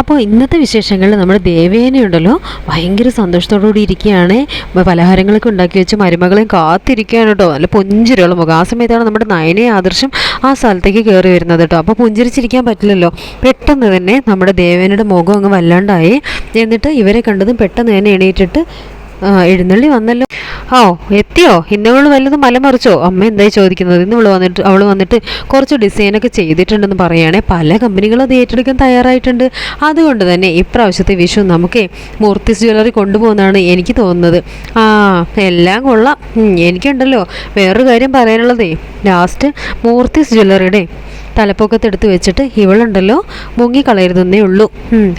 അപ്പോൾ ഇന്നത്തെ വിശേഷങ്ങളിൽ നമ്മുടെ ദേവേനയുണ്ടല്ലോ ഭയങ്കര സന്തോഷത്തോടുകൂടി ഇരിക്കുകയാണ്. പലഹാരങ്ങളൊക്കെ ഉണ്ടാക്കി വെച്ച് മരുമകളെയും കാത്തിരിക്കുകയാണ് കേട്ടോ. നല്ല പുഞ്ചിരിയുള്ള മുഖം. ആ സമയത്താണ് നമ്മുടെ നയനെ ആദർശം ആ സ്ഥലത്തേക്ക് കയറി വരുന്നത് കേട്ടോ. അപ്പോൾ പുഞ്ചിരിച്ചിരിക്കാൻ പറ്റില്ലല്ലോ. പെട്ടെന്ന് തന്നെ നമ്മുടെ ദേവേനയുടെ മുഖം അങ്ങ് വല്ലാണ്ടായി. എന്നിട്ട് ഇവരെ കണ്ടതും പെട്ടെന്ന് തന്നെ എണീറ്റിട്ട് എഴുന്നള്ളി വന്നല്ലോ. ഓ എത്തിയോ? ഇന്നവൾ വല്ലതും മലമറിച്ചോ അമ്മ എന്തായി ചോദിക്കുന്നത്? ഇന്ന് ഇവൾ വന്നിട്ട് അവൾ വന്നിട്ട് കുറച്ച് ഡിസൈനൊക്കെ ചെയ്തിട്ടുണ്ടെന്ന് പറയുകയാണെ പല കമ്പനികളും അത് ഏറ്റെടുക്കാൻ തയ്യാറായിട്ടുണ്ട്. അതുകൊണ്ട് തന്നെ ഇപ്രാവശ്യത്തെ വിഷു നമുക്ക് മൂർത്തിസ് ജ്വല്ലറി കൊണ്ടുപോകുന്നതാണ് എനിക്ക് തോന്നുന്നത്. ആ എല്ലാം കൊള്ളാം. എനിക്കുണ്ടല്ലോ വേറൊരു കാര്യം പറയാനുള്ളതേ. ലാസ്റ്റ് മൂർത്തിസ് ജ്വല്ലറിയുടെ തലപ്പൊക്കത്തെടുത്ത് വെച്ചിട്ട് ഇവളുണ്ടല്ലോ മുങ്ങിക്കളയരുതെന്നേ ഉള്ളൂ.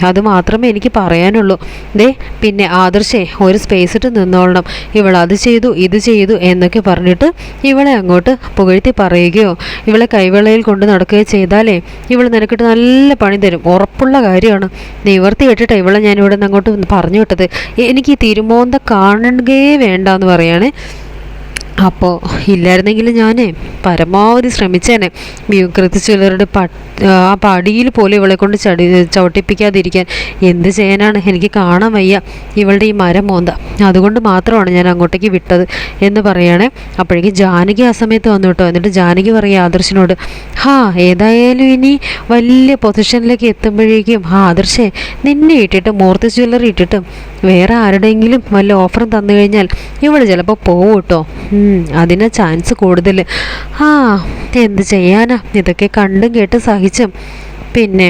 അത് മാത്രമേ എനിക്ക് പറയാനുള്ളൂ. ദേ പിന്നെ ആദർശേ ഒരു സ്പേസ് ഇട്ട് നിന്നോളണം. ഇവൾ അത് ചെയ്തു ഇത് ചെയ്തു എന്നൊക്കെ പറഞ്ഞിട്ട് ഇവളെ അങ്ങോട്ട് പുകഴ്ത്തി പറയുകയോ ഇവളെ കൈവെള്ളയിൽ കൊണ്ട് നടക്കുകയോ ചെയ്താലേ ഇവൾ നിനക്കിട്ട് നല്ല പണി തരും. ഉറപ്പുള്ള കാര്യമാണ്. നിവർത്തി കേട്ടിട്ട് ഇവളെ ഞാൻ ഇവിടെ നിന്ന് അങ്ങോട്ട് പറഞ്ഞു വിട്ടത്. എനിക്ക് ഈ തിരുമോന്ത കാണുകയേ വേണ്ട എന്ന് പറയാണ്. അപ്പോൾ ഇല്ലായിരുന്നെങ്കിൽ ഞാനേ പരമാവധി ശ്രമിച്ചേനെ. കൃത്യ ചിലരുടെ ആ പടിയിൽ പോലും ഇവളെ കൊണ്ട് ചടി ചവിട്ടിപ്പിക്കാതിരിക്കാൻ എന്ത് ചെയ്യാനാണ്? എനിക്ക് കാണാൻ വയ്യ ഇവളുടെ ഈ മരം മോന്ത. അതുകൊണ്ട് മാത്രമാണ് ഞാൻ അങ്ങോട്ടേക്ക് വിട്ടത് എന്ന് പറയണേ. അപ്പോഴേക്കും ജാനകി ആ സമയത്ത് വന്നു കേട്ടോ. എന്നിട്ട് ജാനകി പറയുക ആദർശിനോട് ഹാ ഏതായാലും ഇനി വലിയ പൊസിഷനിലേക്ക് എത്തുമ്പോഴേക്കും ഹാ ആദർശേ നിന്നെ ഇട്ടിട്ട് മൂർത്തി ജ്വല്ലറി ഇട്ടിട്ട് വേറെ ആരുടെയെങ്കിലും വല്ല ഓഫറും തന്നു കഴിഞ്ഞാൽ ഇവൾ ചിലപ്പോൾ പോവും കേട്ടോ. അതിന് ചാൻസ് കൂടുതൽ ആ എന്ത് ചെയ്യാനാ? ഇതൊക്കെ കണ്ടും കേട്ടും സഹിച്ചും. പിന്നെ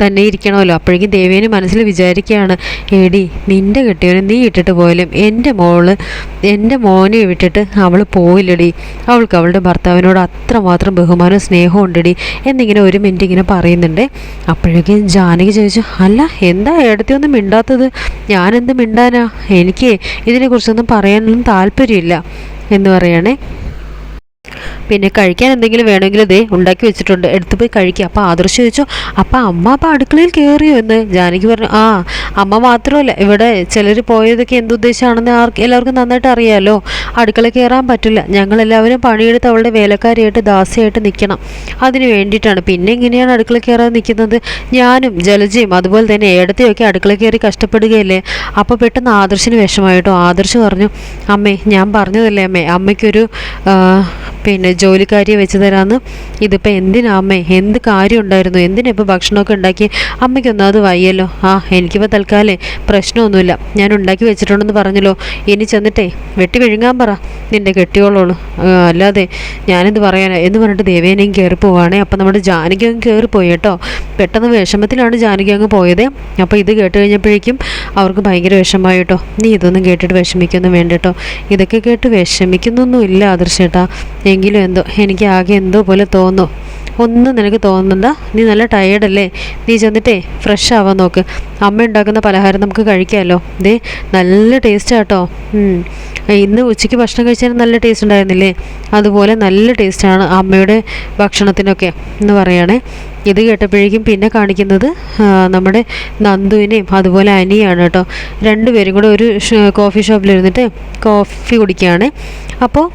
തന്നെ ഇരിക്കണമല്ലോ. അപ്പോഴേക്കും ദേവേന് മനസ്സിൽ വിചാരിക്കുകയാണ് എടി നിന്റെ കെട്ടിയവനെ നീ ഇട്ടിട്ട് പോയാലും എന്റെ മോൾ എന്റെ മോനെ വിട്ടിട്ട് അവൾ പോയില്ലടി അവൾക്ക് അവളുടെ ഭർത്താവിനോട് അത്രമാത്രം ബഹുമാനവും സ്നേഹവും ഉണ്ടടി. എന്നിങ്ങനെ ഒരു മിനിറ്റ് ഇങ്ങനെ പറയുന്നുണ്ട്. അപ്പോഴേക്കും ജാനകി ചോദിച്ചു അല്ല എന്താ ഏടത്തി ഒന്നും മിണ്ടാത്തത്? ഞാനെന്ത് മിണ്ടാനാ? എനിക്ക് ഇതിനെക്കുറിച്ചൊന്നും പറയാനൊന്നും താല്പര്യമില്ല. എന്ന് പറയണേ. പിന്നെ കഴിക്കാൻ എന്തെങ്കിലും വേണമെങ്കിൽ ദേ ഉണ്ടാക്കി വെച്ചിട്ടുണ്ട്. എടുത്തു പോയി കഴിക്കുക അപ്പോൾ ആദർശ് ചോദിച്ചു അപ്പോൾ അമ്മ അപ്പം അടുക്കളയിൽ കയറിയോ എന്ന്. ജാനകി പറഞ്ഞു ആ അമ്മ മാത്രമല്ല. ഇവിടെ ചിലർ പോയതൊക്കെ എന്തുദ്ദേശമാണെന്ന് ആർക്ക് എല്ലാവർക്കും നന്നായിട്ട് അറിയാമല്ലോ അടുക്കള കയറാൻ പറ്റില്ല. ഞങ്ങളെല്ലാവരും പണിയെടുത്ത് അവളുടെ വേലക്കാരിയായിട്ട് ദാസയായിട്ട് നിൽക്കണം അതിന് വേണ്ടിയിട്ടാണ്. പിന്നെ എങ്ങനെയാണ് അടുക്കള കയറാൻ നിൽക്കുന്നത്? ഞാനും ജലജയും അതുപോലെ തന്നെ ഏടത്തെയൊക്കെ അടുക്കള കയറി കഷ്ടപ്പെടുകയല്ലേ? അപ്പോൾ പെട്ടെന്ന് ആദർശിന് വിഷമായിട്ടോ ആദർശ് പറഞ്ഞു അമ്മേ ഞാൻ പറഞ്ഞതല്ലേ അമ്മേ അമ്മയ്ക്കൊരു പിന്നെ ജോലിക്കാരിയെ വെച്ച് തരാമെന്ന് ഇതിപ്പോൾ എന്തിനാ എന്ത് കാര്യം ഉണ്ടായിരുന്നു എന്തിനാ ഇപ്പോൾ ഭക്ഷണമൊക്കെ ഉണ്ടാക്കി? അമ്മയ്ക്കൊന്നും അത് വയ്യല്ലോ. ആ എനിക്കിപ്പോൾ തൽക്കാലേ പ്രശ്നമൊന്നുമില്ല. ഞാൻ ഉണ്ടാക്കി വെച്ചിട്ടുണ്ടെന്ന് പറഞ്ഞല്ലോ. ഇനി ചെന്നിട്ടേ വെട്ടി വിഴുങ്ങാൻ പറ. നിന്റെ കെട്ടിയോളോളൂ അല്ലാതെ ഞാനെന്ത് പറയാനാ? എന്ന് പറഞ്ഞിട്ട് ദേവേനയും കയറി പോവാണേ. അപ്പം നമ്മുടെ ജാനകി അങ്ങ് കയറിപ്പോയി കേട്ടോ. പെട്ടെന്ന് വിഷമത്തിലാണ് ജാനകി അങ്ങ് പോയത്. അപ്പോൾ ഇത് കേട്ട് കഴിഞ്ഞപ്പോഴേക്കും അവർക്ക് ഭയങ്കര വിഷമമായി കേട്ടോ. നീ ഇതൊന്നും കേട്ടിട്ട് വിഷമിക്കൊന്നും വേണ്ട കേട്ടോ. ഇതൊക്കെ കേട്ട് വിഷമിക്കുന്നൊന്നും ഇല്ല ആദർശേട്ടാ എങ്കിലും എന്തോ എനിക്ക് ആകെ എന്തോ പോലെ തോന്നുന്നു. ഒന്നും നിനക്ക് തോന്നുന്നുണ്ട നീ നല്ല ടയേർഡല്ലേ നീ ചെന്നിട്ടേ ഫ്രഷ് ആവാൻ നോക്ക്. അമ്മ ഉണ്ടാക്കുന്ന പലഹാരം നമുക്ക് കഴിക്കാമല്ലോ ദേ നല്ല ടേസ്റ്റ് ആട്ടോ. ഇന്ന് ഉച്ചയ്ക്ക് ഭക്ഷണം കഴിച്ചാൽ നല്ല ടേസ്റ്റ് ഉണ്ടായിരുന്നില്ലേ? അതുപോലെ നല്ല ടേസ്റ്റാണ് അമ്മയുടെ ഭക്ഷണത്തിനൊക്കെ എന്ന് പറയുകയാണേ ഇത് കേട്ടപ്പോഴേക്കും പിന്നെ കാണിക്കുന്നത് നമ്മുടെ നന്ദുവിനെയും അതുപോലെ അനിയാണ് കേട്ടോ. രണ്ടുപേരും കൂടെ ഒരു കോഫി ഷോപ്പിലിരുന്നിട്ട് കോഫി കുടിക്കുകയാണ്. അപ്പോൾ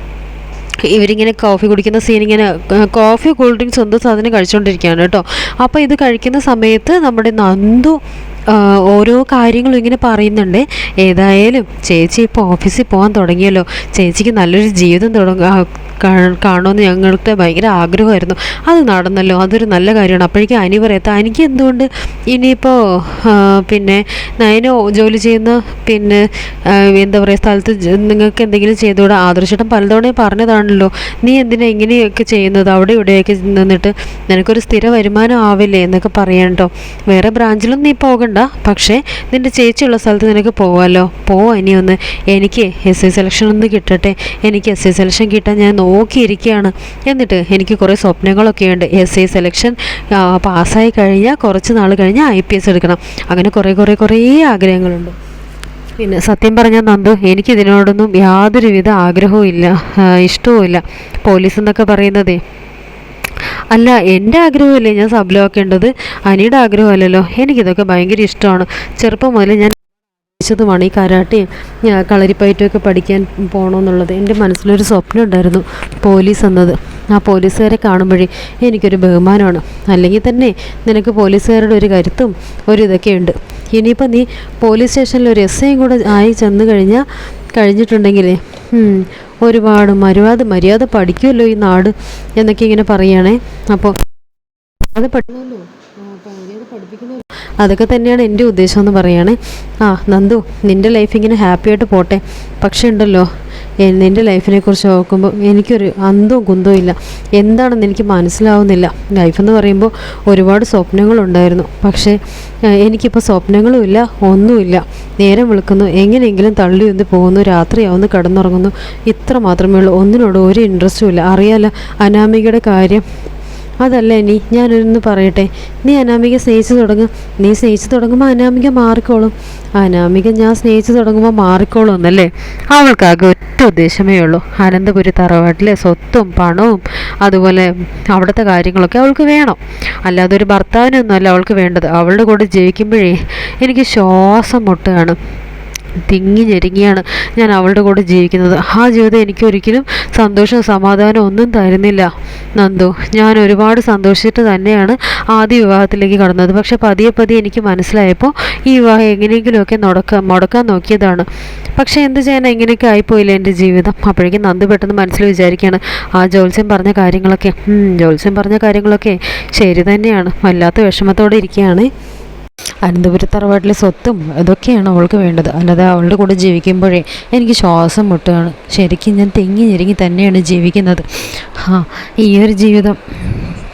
ഇവരിങ്ങനെ കോഫി കുടിക്കുന്ന സീൻ ഇങ്ങനെ കോഫി കൂൾ ഡ്രിങ്ക്സ് എന്ത് സാധനം കഴിച്ചുകൊണ്ടിരിക്കുകയാണ് കേട്ടോ. അപ്പോൾ ഇത് കഴിക്കുന്ന സമയത്ത് നമ്മുടെ നന്ദു ഓരോ കാര്യങ്ങളും ഇങ്ങനെ പറയുന്നുണ്ട്. ഏതായാലും ചേച്ചി ഇപ്പോൾ ഓഫീസിൽ പോകാൻ തുടങ്ങിയല്ലോ. ചേച്ചിക്ക് നല്ലൊരു ജീവിതം തുടങ്ങ കാണുമെന്ന് ഞങ്ങൾക്ക് ഭയങ്കര ആഗ്രഹമായിരുന്നു. അത് നടന്നല്ലോ അതൊരു നല്ല കാര്യമാണ്. അപ്പോഴേക്കും അനി പറയാത്ത എനിക്ക് എന്തുകൊണ്ട്? ഇനിയിപ്പോൾ പിന്നെ നയന ജോലി ചെയ്യുന്ന പിന്നെ എന്താ പറയുക സ്ഥലത്ത് നിങ്ങൾക്ക് എന്തെങ്കിലും ചെയ്തുകൂടെ? ആദർശട്ടം പലതവണയും പറഞ്ഞതാണല്ലോ. നീ എന്തിനാ ഇങ്ങനെയൊക്കെ ചെയ്യുന്നത്? അവിടെ ഇവിടെയൊക്കെ നിന്നിട്ട് നിനക്കൊരു സ്ഥിര വരുമാനം ആവില്ലേ? എന്നൊക്കെ പറയണം കേട്ടോ വേറെ ബ്രാഞ്ചിലും നീ പോകണ്ട. പക്ഷേ നിന്റെ ചേച്ചിയുള്ള സ്ഥലത്ത് നിനക്ക് പോവാമല്ലോ പോവാ ഇനി ഒന്ന്. എനിക്ക് എസ് ഐ സെലക്ഷൻ ഒന്ന് കിട്ടട്ടെ. എനിക്ക് എസ് ഐ സെലക്ഷൻ കിട്ടാൻ ഞാൻ നോക്കിയിരിക്കുകയാണ്. എന്നിട്ട് എനിക്ക് കുറേ സ്വപ്നങ്ങളൊക്കെ ഉണ്ട്. എസ് ഐ സെലക്ഷൻ പാസ്സായി കഴിഞ്ഞാൽ കുറച്ച് നാൾ കഴിഞ്ഞാൽ ഐ പി എസ് എടുക്കണം. അങ്ങനെ കുറേ കുറേ കുറേ ആഗ്രഹങ്ങളുണ്ട്. പിന്നെ സത്യം പറഞ്ഞാൽ നന്ദു എനിക്കിതിനോടൊന്നും യാതൊരുവിധ ആഗ്രഹവും ഇല്ല ഇഷ്ടവും ഇല്ല പോലീസ് എന്നൊക്കെ പറയുന്നതേ. അല്ല എന്റെ ആഗ്രഹമല്ലേ ഞാൻ സബലമാക്കേണ്ടത് അനിയുടെ ആഗ്രഹമല്ലല്ലോ. എനിക്കിതൊക്കെ ഭയങ്കര ഇഷ്ടമാണ്. ചെറുപ്പം മുതൽ ഞാൻ ാണ് ഈ കരാട്ടയും ആ, കളരിപ്പയറ്റും ഒക്കെ പഠിക്കാൻ പോകണമെന്നുള്ളത് എന്റെ മനസ്സിലൊരു സ്വപ്നം ഉണ്ടായിരുന്നു പോലീസ് എന്നത്. ആ പോലീസുകാരെ കാണുമ്പോഴേ എനിക്കൊരു ബഹുമാനമാണ്. അല്ലെങ്കിൽ തന്നെ നിനക്ക് പോലീസുകാരുടെ ഒരു കരുത്തും ഒരു ഇതൊക്കെ ഉണ്ട് ഇനിയിപ്പോൾ നീ പോലീസ് സ്റ്റേഷനിൽ ഒരു എസ് ഐയും കൂടെ ആയി ചെന്ന് കഴിഞ്ഞാൽ കഴിഞ്ഞിട്ടുണ്ടെങ്കിലേ ഉം, ഒരുപാട് മര്യാദ മര്യാദ പഠിക്കുമല്ലോ ഈ നാട് എന്നൊക്കെ ഇങ്ങനെ പറയുകയാണേ അപ്പോൾ അത് പഠിക്കണമല്ലോ അതൊക്കെ തന്നെയാണ് എന്റെ ഉദ്ദേശം എന്ന് പറയുകയാണേ ആ നന്ദു നിന്റെ ലൈഫ് ഇങ്ങനെ ഹാപ്പി ആയിട്ട് പോട്ടെ. പക്ഷേ ഉണ്ടല്ലോ എ- നിന്റെ ലൈഫിനെ കുറിച്ച് ഓർക്കുമ്പോൾ എനിക്കൊരു അന്തവും കുന്തവും ഇല്ല. എന്താണെന്ന് എനിക്ക് മനസ്സിലാവുന്നില്ല. ലൈഫ് എന്ന് പറയുമ്പോൾ ഒരുപാട് സ്വപ്നങ്ങളുണ്ടായിരുന്നു. പക്ഷേ എനിക്കിപ്പോൾ സ്വപ്നങ്ങളുമില്ല ഒന്നുമില്ല. നേരം വിളിക്കുന്നു എങ്ങനെയെങ്കിലും തള്ളി ഒന്ന് പോകുന്നു രാത്രിയാവുന്നു കിടന്നുറങ്ങുന്നു. ഇത്ര മാത്രമേ ഉള്ളൂ. ഒന്നിനോട് ഒരു ഇൻട്രസ്റ്റും ഇല്ല. അറിയാലോ അനാമികയുടെ കാര്യം അതല്ല ഇനി ഞാനൊന്ന് പറയട്ടെ. നീ അനാമിക സ്നേഹിച്ചു തുടങ്ങും. നീ സ്നേഹിച്ചു തുടങ്ങുമ്പോൾ അനാമിക മാറിക്കോളും. അനാമിക ഞാൻ സ്നേഹിച്ചു തുടങ്ങുമ്പോൾ മാറിക്കോളും എന്നല്ലേ? അവൾക്കാകെ ഒറ്റ ഉദ്ദേശമേ ഉള്ളൂ. അനന്തപുരി തറവാട്ടിലെ സ്വത്തും പണവും അതുപോലെ അവിടുത്തെ കാര്യങ്ങളൊക്കെ അവൾക്ക് വേണം. അല്ലാതെ ഒരു ഭർത്താവിനൊന്നുമല്ല അവൾക്ക് വേണ്ടത്. അവളുടെ കൂടെ ജീവിക്കുമ്പോഴേ എനിക്ക് ശ്വാസം മുട്ടുകയാണ്. തിങ്ങി ഞെരുങ്ങിയാണ് ഞാൻ അവളുടെ കൂടെ ജീവിക്കുന്നത്. ആ ജീവിതം എനിക്ക് ഒരിക്കലും സന്തോഷവും സമാധാനവും ഒന്നും തരുന്നില്ല. നന്ദു ഞാൻ ഒരുപാട് സന്തോഷിച്ചിട്ട് തന്നെയാണ് ആദ്യ വിവാഹത്തിലേക്ക് കടന്നത്. പക്ഷെ പതിയെ പതിയെ എനിക്ക് മനസ്സിലായപ്പോൾ ഈ വിവാഹം എങ്ങനെയെങ്കിലുമൊക്കെ നടക്കാൻ മുടക്കാൻ നോക്കിയതാണ്. പക്ഷേ എന്ത് ചെയ്യാൻ എങ്ങനെയൊക്കെ ആയിപ്പോയില്ല എന്റെ ജീവിതം? അപ്പോഴേക്കും നന്ദു പെട്ടെന്ന് മനസ്സിൽ വിചാരിക്കുകയാണ് ആ ജോത്സ്യം പറഞ്ഞ കാര്യങ്ങളൊക്കെ ജോത്സ്യം പറഞ്ഞ കാര്യങ്ങളൊക്കെ ശരി തന്നെയാണ്. വല്ലാത്ത വിഷമത്തോടെ ഇരിക്കുകയാണ്. അനന്തപുരി തറവാട്ടിലെ സ്വത്തും ഇതൊക്കെയാണ് അവൾക്ക് വേണ്ടത്. അല്ലാതെ അവളുടെ കൂടെ ജീവിക്കുമ്പോഴേ എനിക്ക് ശ്വാസം മുട്ടുകയാണ് ശരിക്കും ഞാൻ തെങ്ങി ഞെരുങ്ങി തന്നെയാണ് ജീവിക്കുന്നത്. ആ ഈ ഒരു ജീവിതം.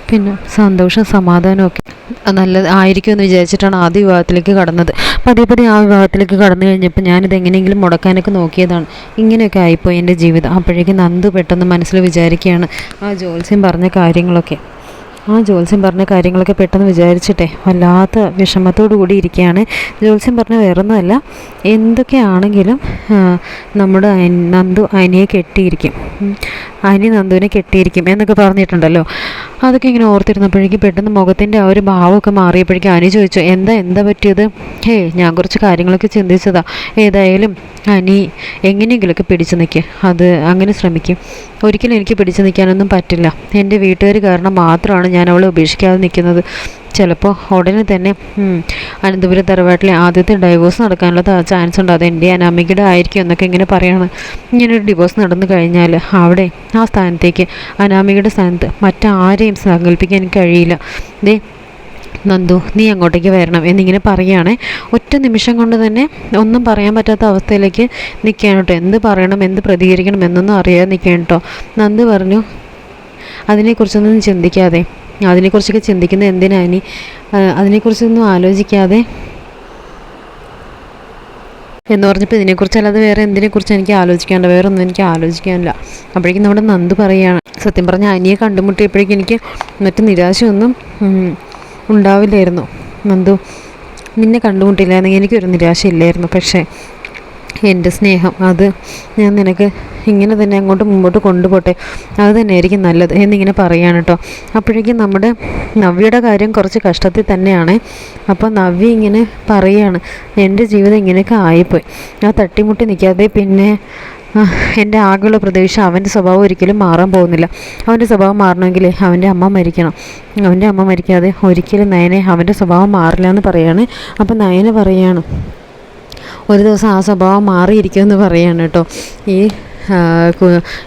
പിന്നെ സന്തോഷം സമാധാനമൊക്കെ നല്ലത് ആയിരിക്കുമെന്ന് വിചാരിച്ചിട്ടാണ് ആദ്യ വിവാഹത്തിലേക്ക് കടന്നത്. പതിയെ പതി ആ വിവാഹത്തിലേക്ക് കടന്നു കഴിഞ്ഞപ്പോൾ ഞാനിത് എങ്ങനെയെങ്കിലും മുടക്കാനൊക്കെ നോക്കിയതാണ്. ഇങ്ങനെയൊക്കെ ആയിപ്പോയി എന്റെ ജീവിതം. അപ്പോഴേക്കും നന്ദു പെട്ടെന്ന് മനസ്സിൽ വിചാരിക്കുകയാണ് ആ ജോത്സ്യം പറഞ്ഞ കാര്യങ്ങളൊക്കെ. ആ ജോത്സ്യം പറഞ്ഞ കാര്യങ്ങളൊക്കെ പെട്ടെന്ന് വിചാരിച്ചിട്ടെ വല്ലാത്ത വിഷമത്തോടു കൂടി ഇരിക്കുകയാണ് ജോത്സ്യം പറഞ്ഞ വേറൊന്നുമല്ല. എന്തൊക്കെയാണെങ്കിലും നമ്മുടെ നന്ദു അനിയെ കെട്ടിയിരിക്കും. അനി നന്ദുവിനെ കെട്ടിയിരിക്കും എന്നൊക്കെ പറഞ്ഞിട്ടുണ്ടല്ലോ. അതൊക്കെ ഇങ്ങനെ ഓർത്തിരുന്നപ്പോഴേക്കും പെട്ടെന്ന് മുഖത്തിന്റെ ആ ഒരു ഭാവമൊക്കെ മാറിയപ്പോഴേക്കും അനി ചോദിച്ചു എന്താ എന്താ പറ്റിയത്? ഹേ ഞാൻ കുറച്ച് കാര്യങ്ങളൊക്കെ ചിന്തിച്ചതാ. ഏതായാലും അനി എങ്ങനെയെങ്കിലുമൊക്കെ പിടിച്ചു നിൽക്കുക അത് അങ്ങനെ ശ്രമിക്കും. ഒരിക്കലും എനിക്ക് പിടിച്ചു നിൽക്കാനൊന്നും പറ്റില്ല. എന്റെ വീട്ടുകാർ കാരണം മാത്രമാണ് ഞാൻ അവളെ ഉപേക്ഷിക്കാതെ നിൽക്കുന്നത്. ചിലപ്പോൾ ഉടനെ തന്നെ അനന്തപുരം തറവാട്ടിലെ ആദ്യത്തെ ഡൈവോഴ്സ് നടക്കാനുള്ള ചാൻസ് ഉണ്ട്. അത് എന്റെ അനാമികയുടെ ആയിരിക്കും എന്നൊക്കെ ഇങ്ങനെ പറയണം. ഇങ്ങനെ ഒരു ഡിവോഴ്സ് നടന്നു കഴിഞ്ഞാൽ അവിടെ ആ സ്ഥാനത്തേക്ക് അനാമികയുടെ സ്ഥാനത്ത് മറ്റാരെയും സങ്കല്പിക്കാൻ കഴിയില്ല. ദേ നന്ദു നീ അങ്ങോട്ടേക്ക് വരണം എന്നിങ്ങനെ പറയുകയാണെ. ഒറ്റ നിമിഷം കൊണ്ട് തന്നെ ഒന്നും പറയാൻ പറ്റാത്ത അവസ്ഥയിലേക്ക് നിൽക്കുകയാണ് കേട്ടോ. എന്ത് പറയണം എന്ത് പ്രതികരിക്കണം എന്നൊന്നും അറിയാതെ നിൽക്കുകയാണ് കേട്ടോ. നന്ദു പറഞ്ഞു അതിനെക്കുറിച്ചൊന്നും ചിന്തിക്കാതെ അതിനെക്കുറിച്ചൊക്കെ ചിന്തിക്കുന്നത് എന്തിനാ ഇനി? അതിനെക്കുറിച്ചൊന്നും ആലോചിക്കാതെ എന്ന് പറഞ്ഞപ്പോൾ ഇതിനെക്കുറിച്ച് അല്ലാതെ വേറെ എന്തിനെക്കുറിച്ച് എനിക്ക് ആലോചിക്കാണ്ട് വേറെ ഒന്നും എനിക്ക് ആലോചിക്കാനില്ല. അപ്പോഴേക്കും നമ്മുടെ നന്ദ് പറയുകയാണ് സത്യം പറഞ്ഞ അനിയെ കണ്ടുമുട്ടിയപ്പോഴേക്കും എനിക്ക് മറ്റു നിരാശയൊന്നും ഉണ്ടാവില്ലായിരുന്നു. നന്ദു നിന്നെ കണ്ടുമുട്ടില്ലായിരുന്നെങ്കിൽ എനിക്കൊരു നിരാശയില്ലായിരുന്നു പക്ഷേ എന്റെ സ്നേഹം. അത് ഞാൻ നിനക്ക് ഇങ്ങനെ തന്നെ അങ്ങോട്ട് മുമ്പോട്ട് കൊണ്ടുപോട്ടെ. അത് തന്നെയായിരിക്കും നല്ലത് എന്നിങ്ങനെ പറയാണ് കേട്ടോ. അപ്പോഴേക്കും നമ്മുടെ നവ്യയുടെ കാര്യം കുറച്ച് കഷ്ടത്തിൽ തന്നെയാണ്. അപ്പോൾ നവ്യ ഇങ്ങനെ പറയാണ് എന്റെ ജീവിതം ഇങ്ങനെയൊക്കെ ആയിപ്പോയി. ആ തട്ടിമുട്ടി നിൽക്കാതെ പിന്നെ എന്റെ ആകെയുള്ള പ്രതീക്ഷ അവന്റെ സ്വഭാവം ഒരിക്കലും മാറാൻ പോകുന്നില്ല. അവന്റെ സ്വഭാവം മാറണമെങ്കിൽ അവന്റെ അമ്മ മരിക്കണം. അവന്റെ അമ്മ മരിക്കാതെ ഒരിക്കലും നയനെ അവന്റെ സ്വഭാവം മാറില്ല എന്ന് പറയാണ്. അപ്പോൾ നയന പറയാണ് ഒരു ദിവസം ആ സ്വഭാവം മാറിയിരിക്കുമെന്ന് പറയാണ് കേട്ടോ. ഈ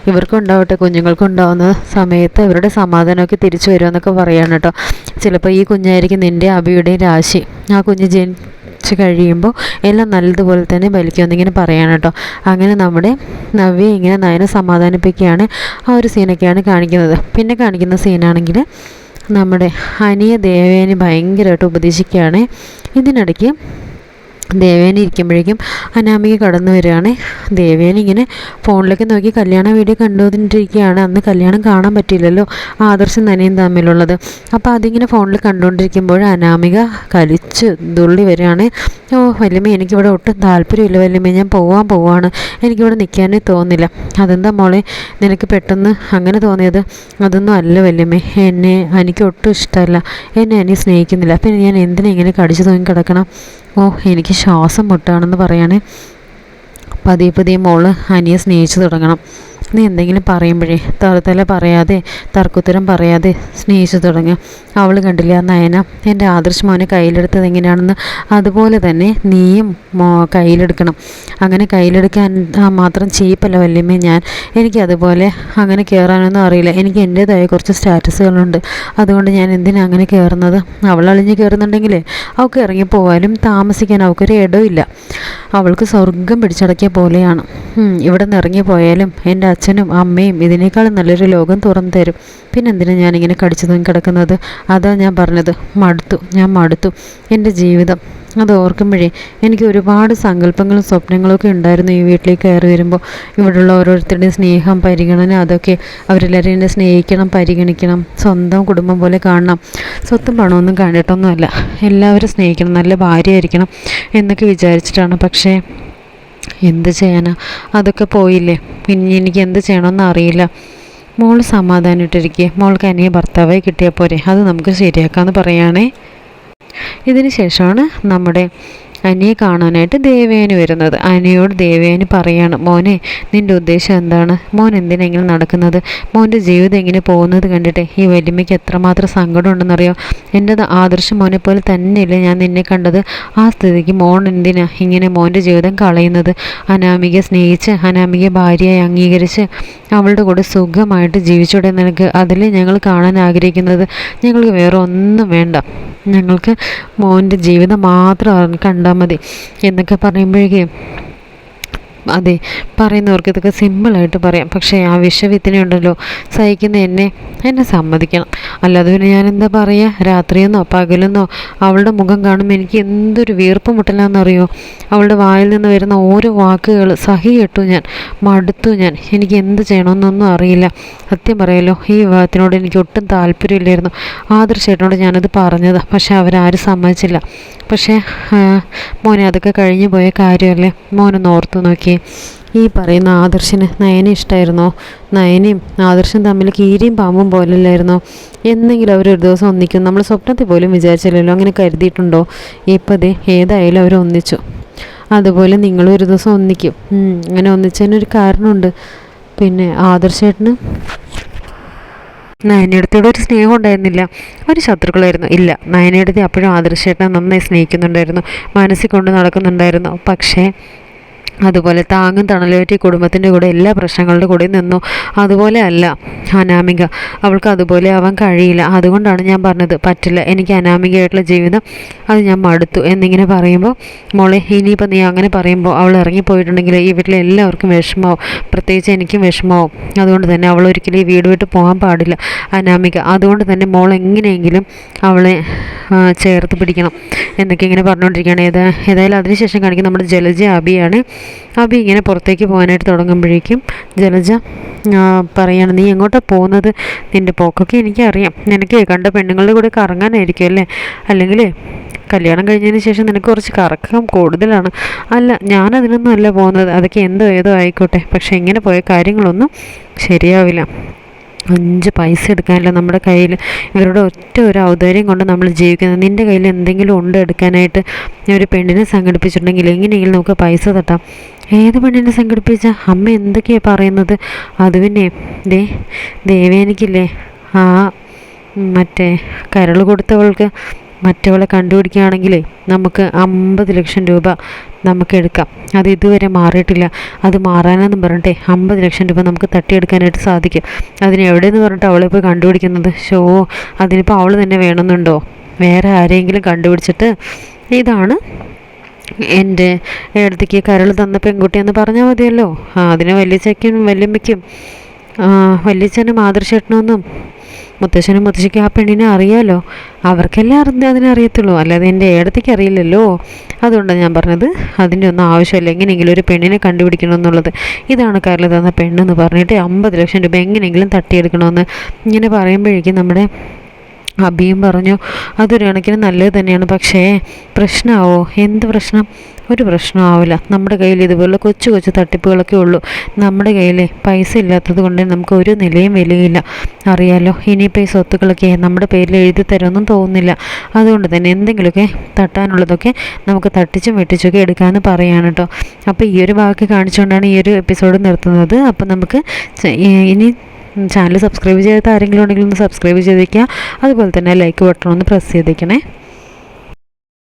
ഇവർക്കുണ്ടാവട്ടെ കുഞ്ഞുങ്ങൾക്കുണ്ടാവുന്ന സമയത്ത് ഇവരുടെ സമാധാനമൊക്കെ തിരിച്ചു വരുമെന്നൊക്കെ പറയാണ് കേട്ടോ. ചിലപ്പോൾ ഈ കുഞ്ഞായിരിക്കും നിന്റെ അബിയുടെ രാശി. ആ കുഞ്ഞ് ജനിച്ച് കഴിയുമ്പോൾ എല്ലാം നല്ലതുപോലെ തന്നെ വലിക്കുമെന്നിങ്ങനെ പറയാണ് കേട്ടോ. അങ്ങനെ നമ്മുടെ നവ്യ ഇങ്ങനെ നയനെ സമാധാനിപ്പിക്കുകയാണ് ആ ഒരു സീനൊക്കെയാണ് കാണിക്കുന്നത്. പിന്നെ കാണിക്കുന്ന സീനാണെങ്കിൽ നമ്മുടെ അനിയ ദേവേനെ ഭയങ്കരമായിട്ട് ഉപദേശിക്കുകയാണ്. ഇതിനിടയ്ക്ക് ദേവേന ഇരിക്കുമ്പോഴേക്കും അനാമിക കടന്നു വരികയാണ്. ദേവേന ഇങ്ങനെ ഫോണിലേക്ക് നോക്കി കല്യാണ വീഡിയോ കണ്ടുകൊണ്ടിരിക്കുകയാണ്. അന്ന് കല്യാണം കാണാൻ പറ്റില്ലല്ലോ ആദർശം നനയും തമ്മിലുള്ളത്. അപ്പോൾ അതിങ്ങനെ ഫോണിൽ കണ്ടുകൊണ്ടിരിക്കുമ്പോൾ അനാമിക കലിച്ച് തുള്ളി വരികയാണ്. ഓ വല്യമ്മ എനിക്കിവിടെ ഒട്ടും താല്പര്യമില്ല വല്യമ്മ. ഞാൻ പോവാൻ പോവാണ്. എനിക്കിവിടെ നിൽക്കാനേ തോന്നില്ല അതെന്താ മോളെ? നിനക്ക് പെട്ടെന്ന് അങ്ങനെ തോന്നിയത്? അതൊന്നും അല്ല വല്യമ്മേ. എന്നെ എനിക്ക് ഒട്ടും ഇഷ്ടമല്ല. എന്നെ എന്നെ സ്നേഹിക്കുന്നില്ല. പിന്നെ ഞാൻ എന്തിനാ ഇങ്ങനെ കടിച്ചു തൂങ്ങി കിടക്കണം? ഓ എനിക്ക് ശ്വാസം മുട്ടാണെന്ന് പറയാണ് പതിയെ പതിയെ മോൾ അനിയെ സ്നേഹിച്ചു തുടങ്ങണം. നീ എന്തെങ്കിലും പറയുമ്പോഴേ തറുതല പറയാതെ തർക്കുത്തരം പറയാതെ സ്നേഹിച്ചു തുടങ്ങും. അവൾ കണ്ടില്ല നയന എന്റെ ആദർശ് മോനെ കയ്യിലെടുത്തത് എങ്ങനെയാണെന്ന്. അതുപോലെ തന്നെ നീയും കയ്യിലെടുക്കണം. അങ്ങനെ കയ്യിലെടുക്കാൻ മാത്രം ചീപ്പല്ല വല്യമ്മേ ഞാൻ. എനിക്ക് അതുപോലെ അങ്ങനെ കയറാനൊന്നും അറിയില്ല. എനിക്ക് എന്റേതായ കുറച്ച് സ്റ്റാറ്റസുകളുണ്ട്. അതുകൊണ്ട് ഞാൻ എന്തിനാ അങ്ങനെ കയറുന്നത് അവൾ അളിഞ്ഞ് കയറുന്നുണ്ടെങ്കിലേ അവൾക്ക് ഇറങ്ങിപ്പോവാനും താമസിക്കാൻ അവൾക്കൊരു ഇല്ല അവൾക്ക് സ്വർഗം പിടിച്ചടക്കിയ പോലെയാണ്. ഇവിടെ നിന്ന് ഇറങ്ങിപ്പോയാലും എന്റെ അച്ഛനും അമ്മയും ഇതിനേക്കാൾ നല്ലൊരു ലോകം തുറന്നു തരും പിന്നെന്തിനാ ഞാനിങ്ങനെ കടിച്ചു തൂങ്ങി കിടക്കുന്നത്? അതാ ഞാൻ പറഞ്ഞത്. മടുത്തു. ഞാൻ മടുത്തു. എന്റെ ജീവിതം. അത് ഓർക്കുമ്പോഴേ എനിക്ക് ഒരുപാട് സങ്കല്പങ്ങളും സ്വപ്നങ്ങളും ഒക്കെ ഉണ്ടായിരുന്നു ഈ വീട്ടിലേക്ക് കയറി വരുമ്പോൾ. ഇവിടെയുള്ള ഓരോരുത്തരുടെയും സ്നേഹം പരിഗണന അതൊക്കെ അവരെല്ലാവരും എന്നെ സ്നേഹിക്കണം പരിഗണിക്കണം. സ്വന്തം കുടുംബം പോലെ കാണണം. സ്വത്തും പണമൊന്നും കണ്ടിട്ടൊന്നുമല്ല. എല്ലാവരും സ്നേഹിക്കണം. നല്ല ഭാര്യയായിരിക്കണം എന്നൊക്കെ വിചാരിച്ചിട്ടാണ്. പക്ഷേ എന്ത് ചെയ്യാനാ? അതൊക്കെ പോയില്ലേ? പിന്നെ എനിക്ക് എന്ത് ചെയ്യണമെന്ന് അറിയില്ല. മോൾ സമാധാനമായിട്ടിരിക്കുക മോൾക്ക് അനിയ ഭർത്താവായി കിട്ടിയാൽ പോരെ. അത് നമുക്ക് ശരിയാക്കാമെന്ന് പറയുകയാണേ ഇതിന് ശേഷമാണ് നമ്മുടെ അനിയെ കാണാനായിട്ട് ദേവേന് വരുന്നത്. അനിയോട് ദേവേന് പറയാണ് മോനെ നിന്റെ ഉദ്ദേശം എന്താണ്? മോൻ എന്തിനെങ്കിലും നടക്കുന്നത്? മോന്റെ ജീവിതം എങ്ങനെ പോകുന്നത് കണ്ടിട്ട്? ഈ വലിയമ്മയ്ക്ക് എത്രമാത്രം സങ്കടം ഉണ്ടെന്നറിയോ എന്റെ ആദർശം മോനെ പോലെ തന്നെയല്ലേ ഞാൻ നിന്നെ കണ്ടത്? ആ സ്ഥിതിക്ക് മോൻ എന്തിനാ ഇങ്ങനെ മോന്റെ ജീവിതം കളയുന്നത്? അനാമികയെ സ്നേഹിച്ച് അനാമികയെ ഭാര്യയായി അംഗീകരിച്ച് അവളുടെ കൂടെ സുഖമായിട്ട് ജീവിച്ചൂടെ നിനക്ക്? അതിലേ ഞങ്ങൾ കാണാൻ ആഗ്രഹിക്കുന്നത്. ഞങ്ങൾക്ക് വേറെ ഒന്നും വേണ്ട. ഞങ്ങൾക്ക് മോന്റെ ജീവിതം മാത്രം കണ്ടാൽ മതി. എന്നൊക്കെ പറയുമ്പോഴേക്കും അതെ പറയുന്നവർക്ക് ഇതൊക്കെ സിമ്പിളായിട്ട് പറയാം. പക്ഷേ ആ വിഷവിത്തിനെ ഉണ്ടല്ലോ സഹിക്കുന്ന എന്നെ എന്നെ സമ്മതിക്കണം. അല്ലാതെ പിന്നെ എന്താ പറയുക രാത്രിയെന്നോ പകലെന്നോ അവളുടെ മുഖം കാണുമ്പോൾ എനിക്ക് എന്തൊരു വീർപ്പ് മുട്ടലാണെന്നറിയോ അവളുടെ വായിൽ നിന്ന് വരുന്ന ഓരോ വാക്കുകൾ സഹി കെട്ടു ഞാൻ മടുത്തു ഞാൻ. എനിക്ക് എന്ത് ചെയ്യണമെന്നൊന്നും അറിയില്ല. സത്യം പറയല്ലോ ഈ വിവാഹത്തിനോട് എനിക്ക് ഒട്ടും താല്പര്യമില്ലായിരുന്നു. ആദർശേട്ടനോട് ഞാനത് പറഞ്ഞത് പക്ഷേ അവരാരും സമ്മതിച്ചില്ല. പക്ഷേ മോനെ അതൊക്കെ കഴിഞ്ഞു പോയ കാര്യമല്ലേ? മോനൊന്ന് ഓർത്തു നോക്കിയേ ഈ പറയുന്ന ആദർശിന് നയനെ ഇഷ്ടമായിരുന്നോ നയനയും ആദർശം തമ്മിൽ കീരിയും പാമ്പും പോലല്ലായിരുന്നോ? എന്നെങ്കിലും അവരൊരു ദിവസം ഒന്നിക്കും. നമ്മൾ സ്വപ്നത്തിൽ പോലും വിചാരിച്ചില്ലല്ലോ. അങ്ങനെ കരുതിയിട്ടുണ്ടോ? ഇപ്പം ദേ ഏതായാലും അവർ ഒന്നിച്ചു. അതുപോലെ നിങ്ങളും ഒരു ദിവസം ഒന്നിക്കും. അങ്ങനെ ഒന്നിച്ചതിനൊരു കാരണമുണ്ട്. പിന്നെ ആദർശേട്ടന്? നയനടുത്തോട് ഒരു സ്നേഹം ഉണ്ടായിരുന്നില്ല. ഒരു ശത്രുക്കളായിരുന്നു. ഇല്ല നയനയുടെ അപ്പോഴും ആദർശേട്ടനെ നന്നായി സ്നേഹിക്കുന്നുണ്ടായിരുന്നു. മനസ്സിൽ കൊണ്ട് നടക്കുന്നുണ്ടായിരുന്നു. പക്ഷേ അതുപോലെ താങ്ങും ഈ കുടുംബത്തിന്റെ കൂടെ എല്ലാ പ്രശ്നങ്ങളുടെ കൂടെ നിന്നു. അതുപോലെ അല്ല അനാമിക. അവൾക്ക് അതുപോലെ ആവാൻ കഴിയില്ല. അതുകൊണ്ടാണ് ഞാൻ പറഞ്ഞത് പറ്റില്ല. എനിക്ക് അനാമികയായിട്ടുള്ള ജീവിതം അത് ഞാൻ മടുത്തു എന്നിങ്ങനെ പറയുമ്പോൾ മോളെ ഇനിയിപ്പോൾ നീ അങ്ങനെ പറയുമ്പോൾ അവൾ ഇറങ്ങിപ്പോയിട്ടുണ്ടെങ്കിൽ ഈ വീട്ടിലെ എല്ലാവർക്കും വിഷമാവും പ്രത്യേകിച്ച് എനിക്കും വിഷമാവും അതുകൊണ്ട് തന്നെ അവൾ ഒരിക്കലും ഈ വീട് വിട്ട് പോകാൻ പാടില്ല അനാമിക. അതുകൊണ്ട് തന്നെ മോൾ എങ്ങനെയെങ്കിലും അവളെ ചേർത്ത് പിടിക്കണം. എന്നൊക്കെ ഇങ്ങനെ പറഞ്ഞുകൊണ്ടിരിക്കുകയാണ്. ഏതാ ഏതായാലും അതിനുശേഷം കാണിക്കുന്ന നമ്മുടെ ജലജ അബിയാണ് അബി ഇങ്ങനെ പുറത്തേക്ക് പോകാനായിട്ട് തുടങ്ങുമ്പോഴേക്കും ജലജ പറയാണ് നീ എങ്ങോട്ടാണ് പോകുന്നത്? നിന്റെ പോക്കൊക്കെ എനിക്കറിയാം. നിനക്ക് കണ്ട പെണ്ണുങ്ങളുടെ കൂടെ കറങ്ങാനായിരിക്കും അല്ലേ? അല്ലെങ്കിൽ കല്യാണം കഴിഞ്ഞതിന് ശേഷം നിനക്ക് കുറച്ച് കറക്കം കൂടുതലാണ്. അല്ല ഞാനതിനൊന്നും അല്ല പോകുന്നത്. അതൊക്കെ എന്തോ ഏതോ ആയിക്കോട്ടെ. പക്ഷേ ഇങ്ങനെ പോയ കാര്യങ്ങളൊന്നും ശരിയാവില്ല. അഞ്ച് പൈസ എടുക്കാനല്ല നമ്മുടെ കയ്യിൽ ഇവരുടെ ഒറ്റ ഒരു ഔദാര്യം കൊണ്ട് നമ്മൾ ജീവിക്കുന്നത്. നിന്റെ കയ്യിൽ എന്തെങ്കിലും ഉണ്ട് എടുക്കാനായിട്ട്? ഒരു പെണ്ണിനെ സംഘടിപ്പിച്ചിട്ടുണ്ടെങ്കിൽ എങ്ങനെയെങ്കിലും നമുക്ക് പൈസ തട്ടാം. ഏത് പെണ്ണിനെ സംഘടിപ്പിച്ച? അമ്മ എന്തൊക്കെയാണ് പറയുന്നത്? അത് പിന്നെ ദേ ദേവേനിക്കില്ലേ ആ മറ്റേ കരൾ കൊടുത്തവൾക്ക് മറ്റവളെ കണ്ടുപിടിക്കുകയാണെങ്കിലേ നമുക്ക് അമ്പത് ലക്ഷം രൂപ നമുക്ക് എടുക്കാം. അത് ഇതുവരെ മാറിയിട്ടില്ല. അത് മാറാനെന്നും പറഞ്ഞിട്ടേ അമ്പത് ലക്ഷം രൂപ നമുക്ക് തട്ടിയെടുക്കാനായിട്ട് സാധിക്കും. അതിന് എവിടെയെന്ന് പറഞ്ഞിട്ട് അവളെ പോയി കണ്ടുപിടിക്കുന്നത്? ഷോ അതിനിപ്പോൾ അവൾ തന്നെ വേണമെന്നുണ്ടോ? വേറെ ആരെങ്കിലും കണ്ടുപിടിച്ചിട്ട് ഇതാണ് എന്റെ ഏടത്തേക്ക് കരൾ തന്ന പെൺകുട്ടി എന്ന് പറഞ്ഞാൽ മതിയല്ലോ. അതിന് വല്യച്ചയ്ക്കും വല്യമ്മയ്ക്കും ആ, വല്യച്ഛനും ആദർശേട്ടനൊന്നും മുത്തശ്ശനും മുത്തശ്ശിക്കും ആ പെണ്ണിനെ അറിയാലോ? അവർക്കെല്ലാം അതിനെ അറിയത്തുള്ളൂ അല്ലാതെ എന്റെ ഏടത്തേക്ക് അറിയില്ലല്ലോ. അതുകൊണ്ടാണ് ഞാൻ പറഞ്ഞത്. അതിന്റെ ഒന്നും ആവശ്യമില്ല. എങ്ങനെയെങ്കിലും ഒരു പെണ്ണിനെ കണ്ടുപിടിക്കണം എന്നുള്ളത് ഇതാണ് കരൾ തന്ന പെണ്ണെന്ന് പറഞ്ഞിട്ട് അമ്പത് ലക്ഷം രൂപ എങ്ങനെയെങ്കിലും തട്ടിയെടുക്കണമെന്ന് ഇങ്ങനെ പറയുമ്പോഴേക്കും നമ്മുടെ അബിയും പറഞ്ഞു അതൊരു കണക്കിന് നല്ലത് തന്നെയാണ്. പക്ഷേ പ്രശ്നമാവോ? എന്ത് പ്രശ്നം? ഒരു പ്രശ്നമാവില്ല. നമ്മുടെ കയ്യിൽ ഇതുപോലെ കൊച്ചു കൊച്ചു തട്ടിപ്പുകളൊക്കെ ഉള്ളൂ. നമ്മുടെ കയ്യിൽ പൈസ ഇല്ലാത്തത് കൊണ്ട് നമുക്ക് ഒരു നിലയും വിലയില്ല അറിയാലോ ഇനിയിപ്പോൾ ഈ സ്വത്തുക്കളൊക്കെ നമ്മുടെ പേരിൽ എഴുതി തരുമെന്നും തോന്നുന്നില്ല. അതുകൊണ്ട് തന്നെ എന്തെങ്കിലുമൊക്കെ തട്ടാനുള്ളതൊക്കെ നമുക്ക് തട്ടിച്ചും വെട്ടിച്ചൊക്കെ എടുക്കാമെന്ന് പറയാണ് കേട്ടോ അപ്പോൾ ഈ ഒരു വാക്ക് കാണിച്ചുകൊണ്ടാണ് ഈ ഒരു എപ്പിസോഡ് നിർത്തുന്നത്. അപ്പോൾ നമുക്ക് ഇനി ചാനൽ സബ്സ്ക്രൈബ് ചെയ്യാത്ത ആരെങ്കിലും ഉണ്ടെങ്കിൽ ഒന്ന് സബ്സ്ക്രൈബ് ചെയ്തേക്കുക. അതുപോലെ തന്നെ ലൈക്ക് ബട്ടൺ ഒന്ന് പ്രസ് ചെയ്തേക്കണേ.